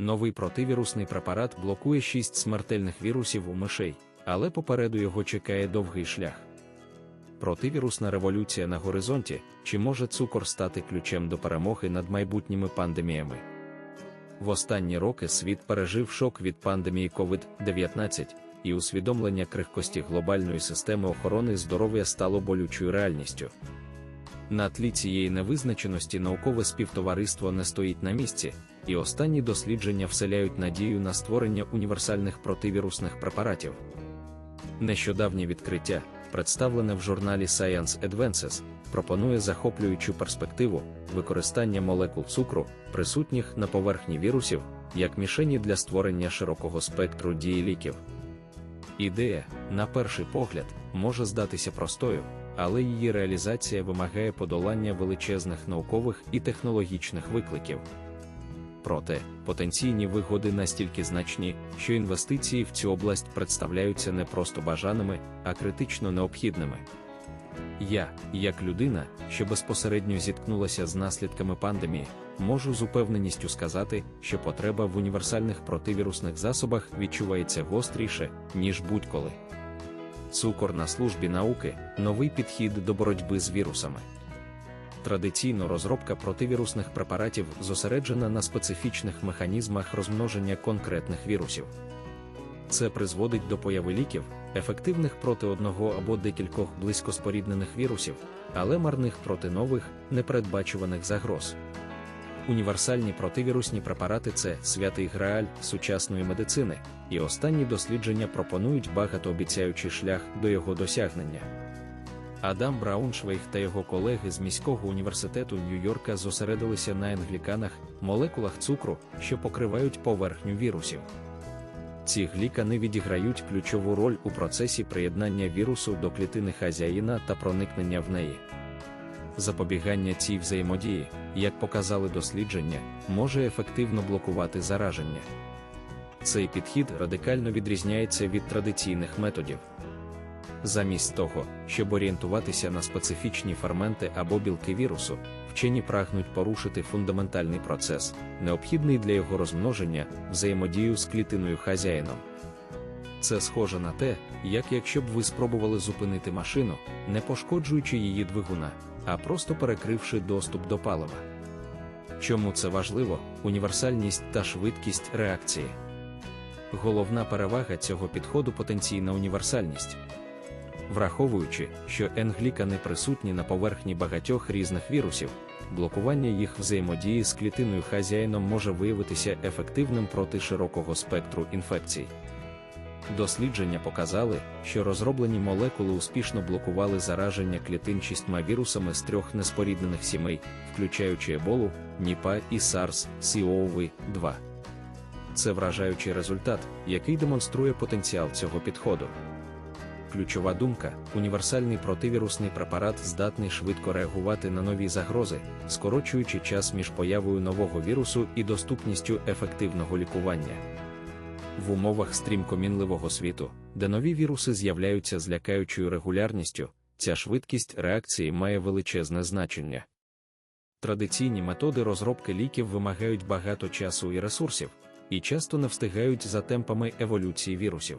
Новий противірусний препарат блокує 6 смертельних вірусів у мишей, але попереду його чекає довгий шлях. Противірусна революція на горизонті, чи може цукор стати ключем до перемоги над майбутніми пандеміями? В останні роки світ пережив шок від пандемії COVID-19, і усвідомлення крихкості глобальної системи охорони здоров'я стало болючою реальністю. На тлі цієї невизначеності наукове співтовариство не стоїть на місці, і останні дослідження вселяють надію на створення універсальних противірусних препаратів. Нещодавнє відкриття, представлене в журналі Science Advances, пропонує захоплюючу перспективу використання молекул цукру, присутніх на поверхні вірусів, як мішені для створення широкого спектру дії ліків. Ідея, на перший погляд, може здатися простою, але її реалізація вимагає подолання величезних наукових і технологічних викликів. Проте, потенційні вигоди настільки значні, що інвестиції в цю область представляються не просто бажаними, а критично необхідними. Я, як людина, що безпосередньо зіткнулася з наслідками пандемії, можу з упевненістю сказати, що потреба в універсальних противірусних засобах відчувається гостріше, ніж будь-коли. Цукор на службі науки новий підхід до боротьби з вірусами. Традиційно розробка противірусних препаратів зосереджена на специфічних механізмах розмноження конкретних вірусів. Це призводить до появи ліків, ефективних проти одного або декількох близькоспоріднених вірусів, але марних проти нових, непередбачуваних загроз. Універсальні противірусні препарати це святий грааль сучасної медицини, і останні дослідження пропонують багатообіцяючий шлях до його досягнення. Адам Брауншвейг та його колеги з міського університету Нью-Йорка зосередилися на енгліканах, молекулах цукру, що покривають поверхню вірусів. Ці глікани відіграють ключову роль у процесі приєднання вірусу до клітини хазяїна та проникнення в неї. Запобігання цій взаємодії, як показали дослідження, може ефективно блокувати зараження. Цей підхід радикально відрізняється від традиційних методів. Замість того, щоб орієнтуватися на специфічні ферменти або білки вірусу, вчені прагнуть порушити фундаментальний процес, необхідний для його розмноження, взаємодію з клітиною хазяїном. Це схоже на те, як якщо б ви спробували зупинити машину, не пошкоджуючи її двигуна, а просто перекривши доступ до палива. Чому це важливо? Універсальність та швидкість реакції. Головна перевага цього підходу потенційна універсальність. Враховуючи, що енглікани присутні на поверхні багатьох різних вірусів, блокування їх взаємодії з клітиною хазяїном може виявитися ефективним проти широкого спектру інфекцій. Дослідження показали, що розроблені молекули успішно блокували зараження клітин шістьма вірусами з трьох неспоріднених сімей, включаючи еболу, НІПА і SARS, cov 2 Це вражаючий результат, який демонструє потенціал цього підходу. Ключова думка: універсальний противірусний препарат здатний швидко реагувати на нові загрози, скорочуючи час між появою нового вірусу і доступністю ефективного лікування. В умовах стрімко мінливого світу, де нові віруси з'являються з лякаючою регулярністю, ця швидкість реакції має величезне значення. Традиційні методи розробки ліків вимагають багато часу і ресурсів, і часто не встигають за темпами еволюції вірусів.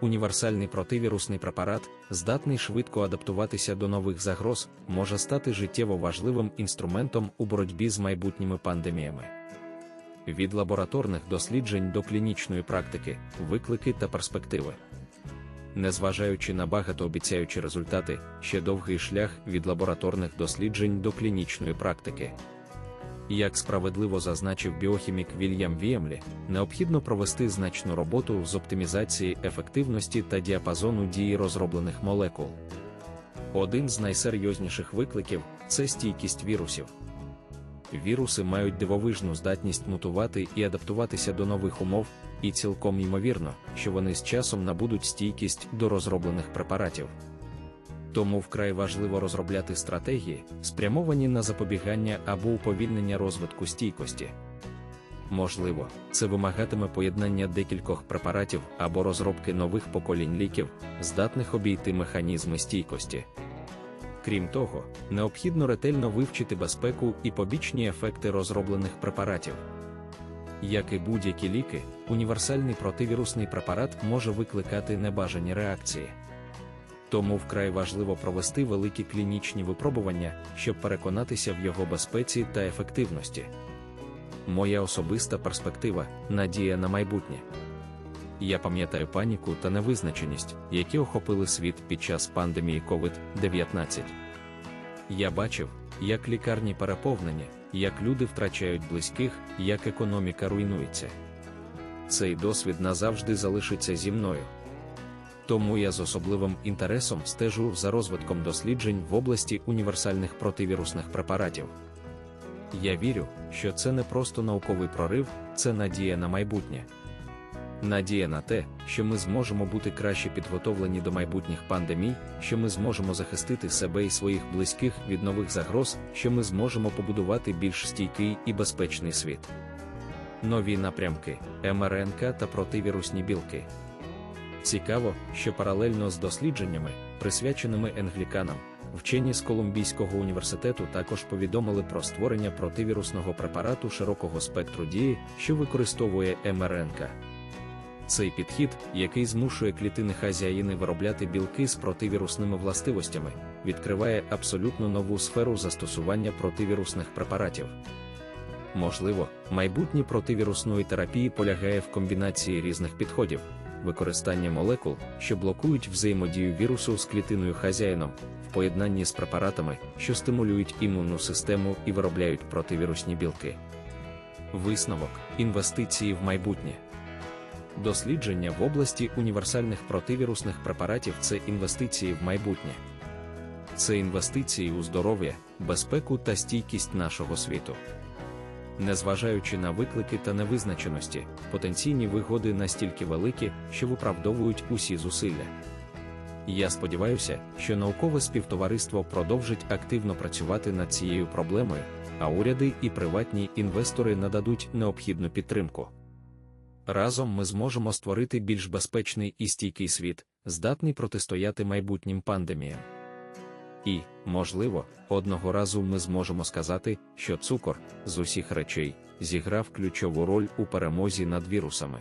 Універсальний противірусний препарат, здатний швидко адаптуватися до нових загроз, може стати життєво важливим інструментом у боротьбі з майбутніми пандеміями. Від лабораторних досліджень до клінічної практики, виклики та перспективи. Незважаючи на багатообіцяючі результати, ще довгий шлях від лабораторних досліджень до клінічної практики. Як справедливо зазначив біохімік Вільям Віємлі, необхідно провести значну роботу з оптимізації ефективності та діапазону дії розроблених молекул. Один з найсерйозніших викликів це стійкість вірусів. Віруси мають дивовижну здатність мутувати і адаптуватися до нових умов, і цілком ймовірно, що вони з часом набудуть стійкість до розроблених препаратів. Тому вкрай важливо розробляти стратегії, спрямовані на запобігання або уповільнення розвитку стійкості. Можливо, це вимагатиме поєднання декількох препаратів або розробки нових поколінь ліків, здатних обійти механізми стійкості. Крім того, необхідно ретельно вивчити безпеку і побічні ефекти розроблених препаратів. Як і будь-які ліки, універсальний противірусний препарат може викликати небажані реакції. Тому вкрай важливо провести великі клінічні випробування, щоб переконатися в його безпеці та ефективності. Моя особиста перспектива надія на майбутнє. Я пам'ятаю паніку та невизначеність, які охопили світ під час пандемії COVID-19. Я бачив, як лікарні переповнені, як люди втрачають близьких, як економіка руйнується. Цей досвід назавжди залишиться зі мною. Тому я з особливим інтересом стежу за розвитком досліджень в області універсальних противірусних препаратів. Я вірю, що це не просто науковий прорив, це надія на майбутнє. Надія на те, що ми зможемо бути краще підготовлені до майбутніх пандемій, що ми зможемо захистити себе і своїх близьких від нових загроз, що ми зможемо побудувати більш стійкий і безпечний світ. Нові напрямки, МРНК та противірусні білки. Цікаво, що паралельно з дослідженнями, присвяченими енгліканам, вчені з Колумбійського університету також повідомили про створення противірусного препарату широкого спектру дії, що використовує МРНК. Цей підхід, який змушує клітини хазяїни виробляти білки з противірусними властивостями, відкриває абсолютно нову сферу застосування противірусних препаратів. Можливо, майбутнє противірусної терапії полягає в комбінації різних підходів, використання молекул, що блокують взаємодію вірусу з клітиною хазяїном, в поєднанні з препаратами, що стимулюють імунну систему і виробляють противірусні білки. Висновок інвестиції в майбутнє. Дослідження в області універсальних противірусних препаратів це інвестиції в майбутнє. Це інвестиції у здоров'я, безпеку та стійкість нашого світу. Незважаючи на виклики та невизначеності, потенційні вигоди настільки великі, що виправдовують усі зусилля. Я сподіваюся, що наукове співтовариство продовжить активно працювати над цією проблемою, а уряди і приватні інвестори нададуть необхідну підтримку. Разом ми зможемо створити більш безпечний і стійкий світ, здатний протистояти майбутнім пандеміям. І, можливо, одного разу ми зможемо сказати, що цукор з усіх речей зіграв ключову роль у перемозі над вірусами.